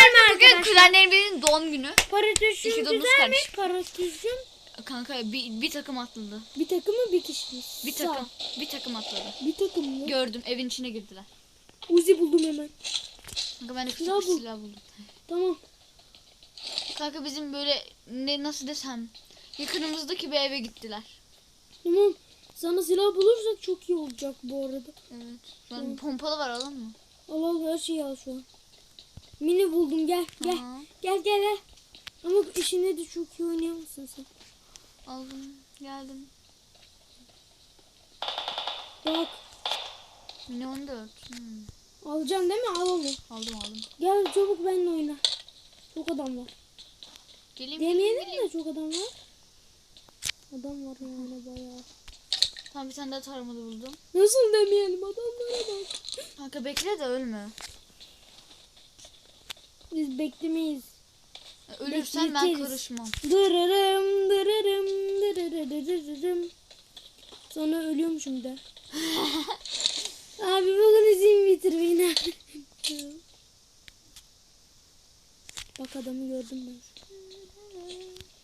Arkadaşlar bugün kuzenlerimizin doğum günü. Domuz güzelmiş. Paraşütüm. Kanka bir, bir takım atladı. Bir takım mı bir kişi? Bir Sağ. takım. Bir takım atladı. Bir takım mı? Gördüm evin içine girdiler. Uzi buldum hemen. Kanka ben de küçük Silah bir silah buldum. Tamam. Kanka bizim böyle ne nasıl desem yakınımızdaki bir eve gittiler. Tamam. Sana silah bulursak çok iyi olacak bu arada. Evet. Şu an pompalı var alalım mı? Al al her şeyi al şu an. Mini buldum gel gel. Tamam. Gel gel gel. Ama işinde de çok iyi oynayamazsın sen. Aldım. Geldim. Bak Mini 14. Hmm. alacağım değil mi? Al onu. Aldım aldım. Gel çabuk benimle oyna. Çok adam var. Geleyim. Demeyelim geleyim. de çok adam var. Adam var yani bayağı. Tamam bir tane daha taramalı buldum. Nasıl demeyelim adamlara bak. Kanka bekle de ölme. Biz beklemeyiz. Ölürsen ben Bekleriz. karışmam. Dırırım dırırım dırırırırırım. Sonra ölüyormuşum da. Abi bugün izin bitir beni. Bak adamı gördüm ben.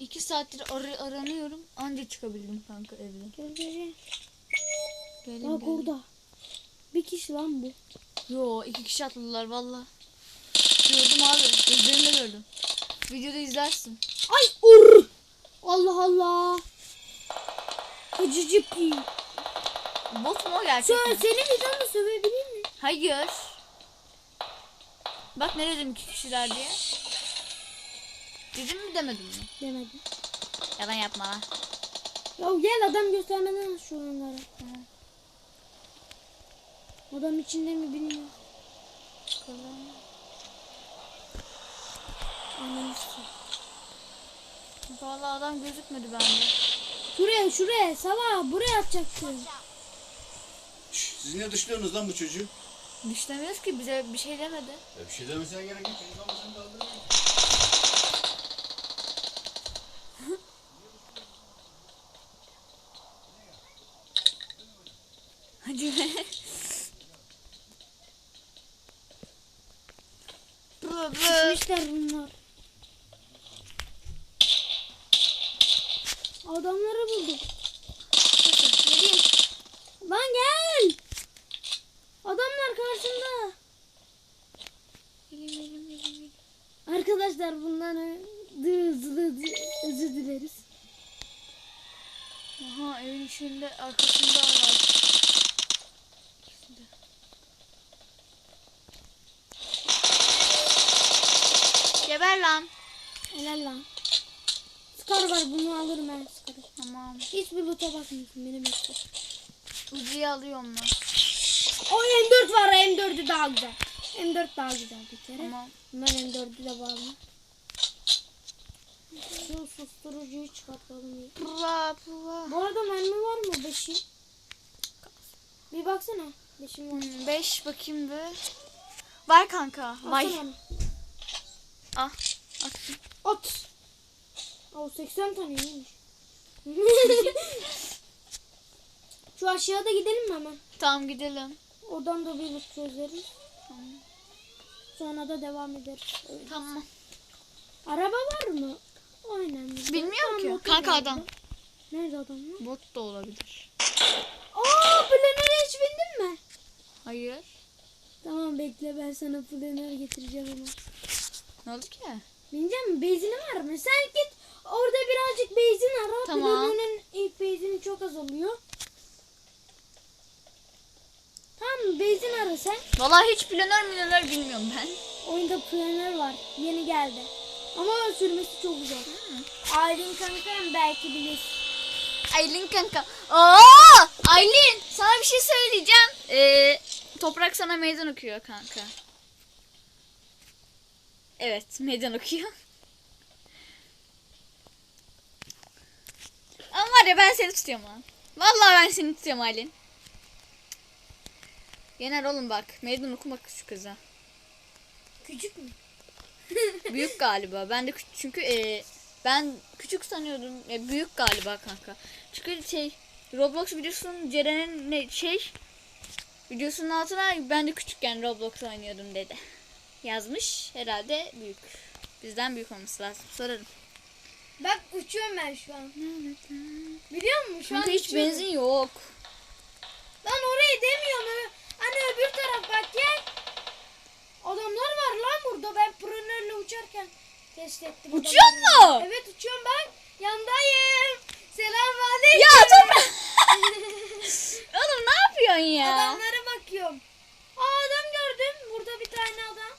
İki saattir ar- aranıyorum. Anca çıkabildim kanka evden. Gel gel gel. Gelin Bak gelin. orada. Bir kişi lan bu. Yo iki kişi atladılar valla. Gördüm abi. Gözlerimle gördüm. Videoda izlersin. Ay ur. Allah Allah. Acıcık değil. Bot mu o gerçekten? Söyle seni bir tane sövebilir mi? Hayır. Bak ne dedim iki kişiler diye. Dedim mi demedim mi? Demedim. Yalan yapma lan. Ya gel adam göstermeden şu. Tamam. Adam içinde mi bilmiyorum. Ananı sikeyim. Valla adam gözükmedi bende. Şuraya şuraya sala buraya atacaksın. Şş, Siz niye dışlıyorsunuz lan bu çocuğu? Dişlemiyoruz ki bize bir şey demedi. Ya bir şey demesine gerek yok. Çocuk ama sen kaldırmayın. Hadi be. Bı bı. Pişmişler bunlar. Adamları buldum. Geleyim. Lan gel. Adamlar karşımda. Geleyim, geleyim, geleyim, geleyim. Arkadaşlar bundan hızlı özür dileriz. Aha evin içinde arkasında var. Geber lan. Helal lan. Scar var bunu alırım ben Scar'ı. Tamam. Hiçbir loot'a bakmıyorsun benim işte. Uzi'yi alıyorum ben. O M4 var M4'ü daha güzel. M4 daha güzel bir kere. Tamam. Bunlar M4'ü de var mı? Şu susturucuyu çıkartalım. Pula pula. Bu arada mermi var mı beşi? Bir baksana. Beşim var. Hmm, beş bakayım be. Var kanka. Vay. Ah. Attım. At. O 80 tane iyiymiş. Şu aşağıda gidelim mi hemen? Tamam gidelim. Oradan da bir loot çözeriz. Sonra da devam ederiz. Öyle. Tamam. Araba var mı? Aynen. Bilmiyorum ki. Kanka adam. Nerede adam lan? Bot da olabilir. Aa planere hiç bindin mi? Hayır. Tamam bekle ben sana planer getireceğim ama. Ne oldu ki? Bineceğim mi? Benzini var mı? Sen git orada birazcık benzin ara. Tamam. Planerin ilk benzini çok az oluyor. Tamam mı? Benzin ara sen. Vallahi hiç planör milyoner bilmiyorum ben. Oyunda planer var. Yeni geldi. Ama sürmesi çok güzel. Aylin kankam belki bilir. Aylin kanka. Oo! Aylin sana bir şey söyleyeceğim. Ee, toprak sana meydan okuyor kanka. Evet meydan okuyor. Ama var ya ben seni tutuyorum lan. Vallahi ben seni tutuyorum Aylin. Yener oğlum bak. Meydan okumak şu kıza. Küçük mü? Büyük galiba. Ben de küçük çünkü e, ben küçük sanıyordum. E, büyük galiba kanka. Çünkü şey Roblox videosunun Ceren'in ne şey videosunun altına ben de küçükken Roblox oynuyordum dedi. yazmış. Herhalde büyük. Bizden büyük olması lazım. Sorarım. Bak uçuyorum ben şu an. Biliyor musun? Şu Kanka an hiç uçuyorum. benzin yok. Lan orayı demiyorum. Hani öbür taraf bak gel. Adamlar var lan burada. Ben pronörle uçarken test ettim. Uçuyor mu? Evet uçuyorum ben. Yandayım. Selam aleyküm. Ya toprak. Oğlum ne yapıyorsun ya? Adamlara bakıyorum. Aa adam gördüm. Burada bir tane adam.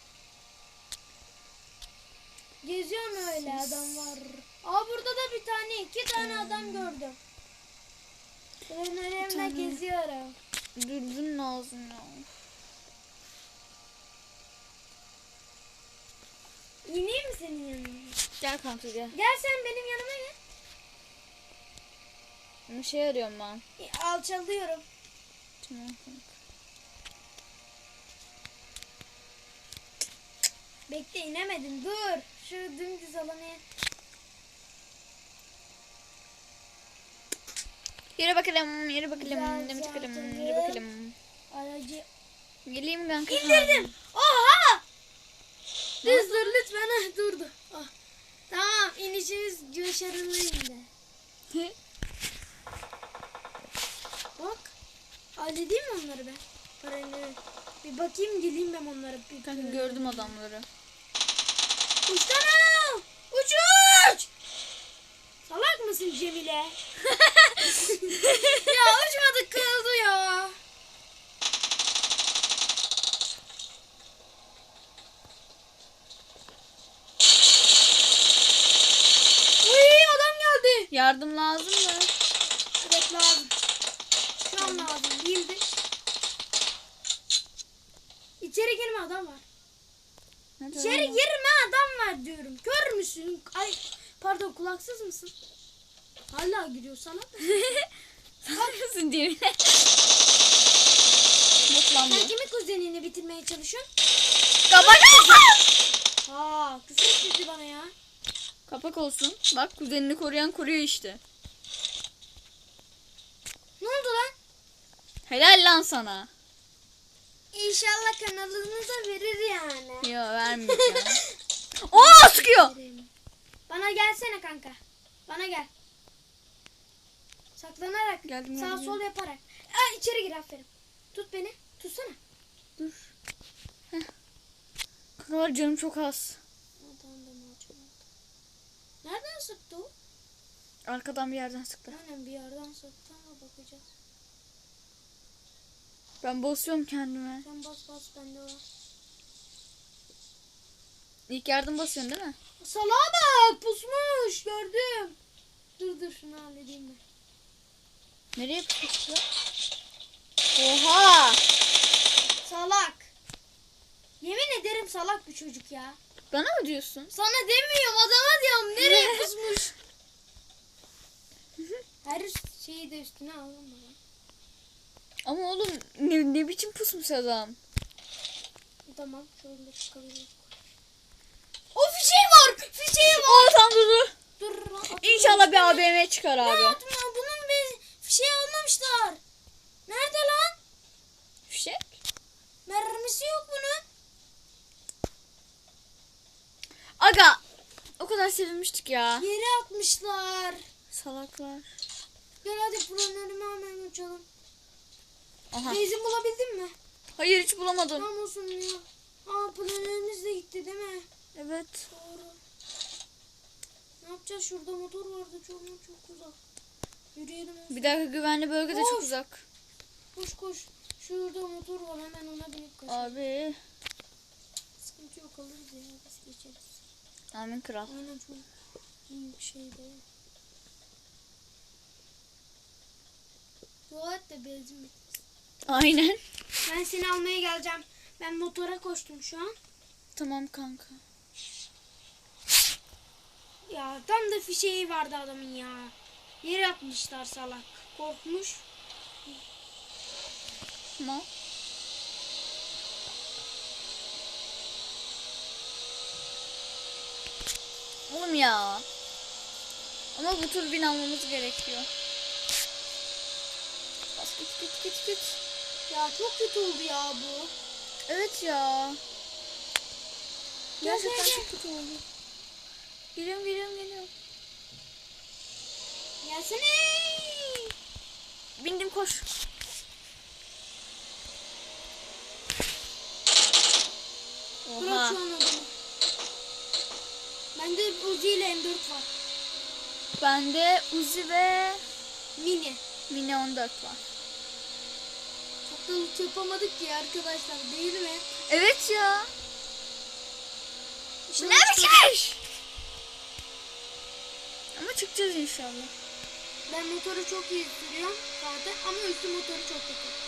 Geziyor mu öyle adam var. Aa burada da bir tane iki tane adam gördüm. Pronörümle tane. geziyorum. Dürbün lazım ya. İneyim mi senin yanına? Gel kanka gel. Gel sen benim yanıma gel. Bir şey arıyorum ben. E, Alçalıyorum. Tamam kanka. Bekle inemedin dur. Şu dümdüz alanı. Yürü bakalım, yürü bakalım, yürü bakalım, yürü bakalım. Aracı Geleyim kanka. indirdim. Oha! Düz dur lütfen. Ah, durdu. Ah. Tamam inişimiz başarılıydı. Bak. Halledeyim mi onları ben? Paralel. Bir bakayım geleyim ben onlara. Bir Kanka gördüm adamları. Uçsana! Mısın Cemile? ya uçmadık kırıldı ya. Uy adam geldi. Yardım lazım mı? Evet lazım. Şu an lazım değildi. İçeri girme adam var. Hadi İçeri oğlum. girme adam var diyorum. Kör müsün? Ay pardon kulaksız mısın? Hala giriyor sana. Cemile. Bot lan Sen kimin kuzenini bitirmeye çalışıyorsun? Kapak Aa küfür etti bana ya. Kapak olsun. Bak kuzenini koruyan koruyor işte. Ne oldu lan? Helal lan sana. İnşallah kanalınıza verir yani. Yo vermeyeceğim. Oo sıkıyor. Bana gelsene kanka. Bana gel. Saklanarak, Geldim, sağ geldim, sol yaparak. Aa, içeri gir aferin. Tut beni. Tutsana. Dur. Heh. Canım çok az. Nereden sıktı o? Arkadan bir yerden sıktı. Aynen bir yerden sıktı ama bakacağız. Ben basıyorum kendime. Sen bas bas bende var. İlk yardım basıyorsun değil mi? Salağa bak pusmuş gördüm. Dur dur şunu halledeyim ben. Nereye pusmuştu? Oha! Salak. Yemin ederim salak bir çocuk ya. Bana mı diyorsun? Sana demiyorum adama diyorum nereye pusmuş. Her şeyi de üstüne bana. Ama oğlum ne, ne biçim pusmuş adam? Tamam şöyle çıkabiliriz. O fişeği var. Fişeği var. Oo tam durdu. Dur. atma İnşallah bir. ABM çıkar abi. atma bunun bir fişeği almamışlar. Nerede lan? Fişek? Mermisi yok bunun. Aga! O kadar sevinmiştik ya. Yere atmışlar. Salaklar. Gel hadi planörümü hemen uçalım. Aha. Benzin bulabildin mi? Hayır hiç bulamadım. Tam olsun ya. Aa planörümüz de gitti değil mi? Evet. Doğru. Ne yapacağız? Şurada motor vardı. Çok çok uzak. Yürüyelim. Bir dakika güvenli bölgede çok Of. uzak. Koş koş. Şurada motor var. Hemen ona binip kaçalım. Abi. Sıkıntı yok alırız ya. Biz geçeriz. Amin kral. Aynen çok bir şey değil. Dua et de benzin bitmesin. Aynen. Ben seni almaya geleceğim. Ben motora koştum şu an. Tamam kanka. Ya tam da fişeği vardı adamın ya. Yere atmışlar salak. Korkmuş. Tamam. Oğlum ya. Ama bu tur bin almamız gerekiyor. Bas git git git git. Ya çok kötü oldu ya bu. Evet ya. Gerçekten gel. çok kötü oldu. Geliyorum geliyorum geliyorum. Gelsene. Bindim koş. Bırak Oha. şu an adamı. Bende Uzi ile M4 var. Bende Uzi ve Mini. Mini 14 var. Çok da loot yapamadık ki arkadaşlar değil mi? Evet ya. İşte ne biçim iş? Ama çıkacağız inşallah. Ben motoru çok iyi sürüyorum zaten ama üstü motoru çok kötü.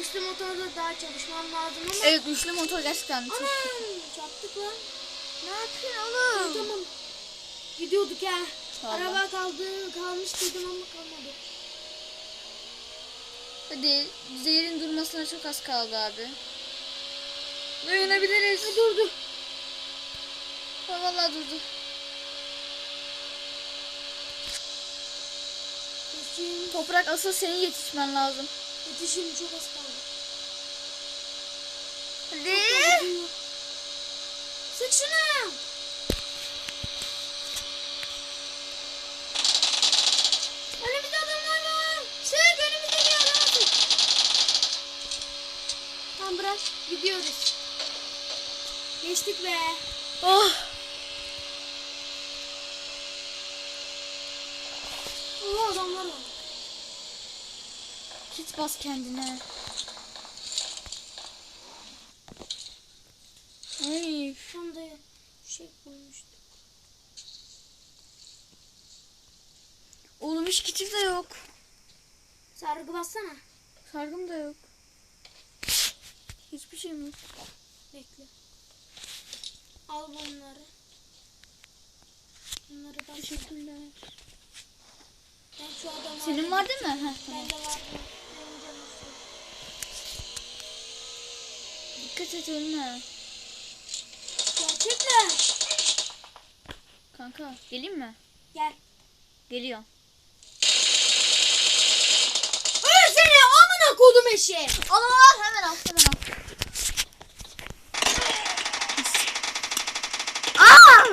Üstü motorda daha çalışmam lazım ama... Evet üçlü motor gerçekten çok... Anam çarptık lan. Ne yapıyorsun oğlum? tamam. Gidiyorduk ya. Vallahi. Araba kaldı, kalmış dedim ama kalmadı. Hadi zehirin durmasına çok az kaldı abi. Dayanabiliriz. Ay, dur dur. Ha, vallahi durdu. Toprak asıl senin yetişmen lazım. Yetişin çok az kaldı. Hadi. Sık şunu. Önümüzde adamlar var. Sık önümüzdeki adamı sık. Tamam bırak gidiyoruz. Geçtik be. Oh. Oo adamlar var. Git bas kendine. Ay. Tam da şey koymuştu. Hiç kitim de yok. Sargı bassana. Sargım da yok. Hiçbir şeyim yok. Bekle. Al bunları. Bunları da Teşekkürler. Ben şu adamı Senin var değil mi? Heh, tamam. Bende var. Benim canım istiyor. Dikkat et ölme. Gerçekten. Kanka geleyim mi? Gel. Geliyorum. Öl seni Al al hemen al hemen al. Aa!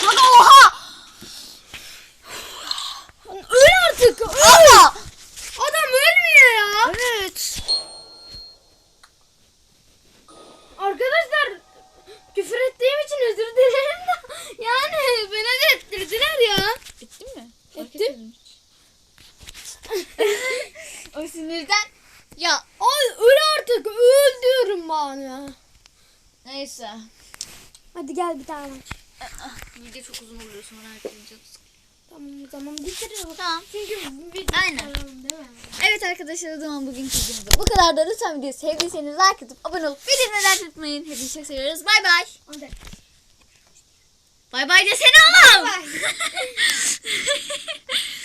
Kanka oha! Öl artık. Öl. Allah! Adam ölmüyor ya. Evet. Arkadaşlar küfür ettiğim için özür dilerim de. Yani beni de ettirdiler ya. Bitti mi? Etti. etmedim. o sinirden ya Ay öl artık. Öl diyorum bana. Neyse. Hadi gel bir tane maç. Video çok uzun oluyor sonra canı sıkılıyor. Tamam tamam bitirelim. Tamam. Çünkü bir Aynen. değil mi? Evet arkadaşlar o zaman bugünkü videomuz bu kadar da lütfen videoyu sevdiyseniz like atıp abone olup bildirimleri like unutmayın. Hepinizi çok seviyoruz. Bay bay. Hadi. Bay bay desene oğlum. Bay.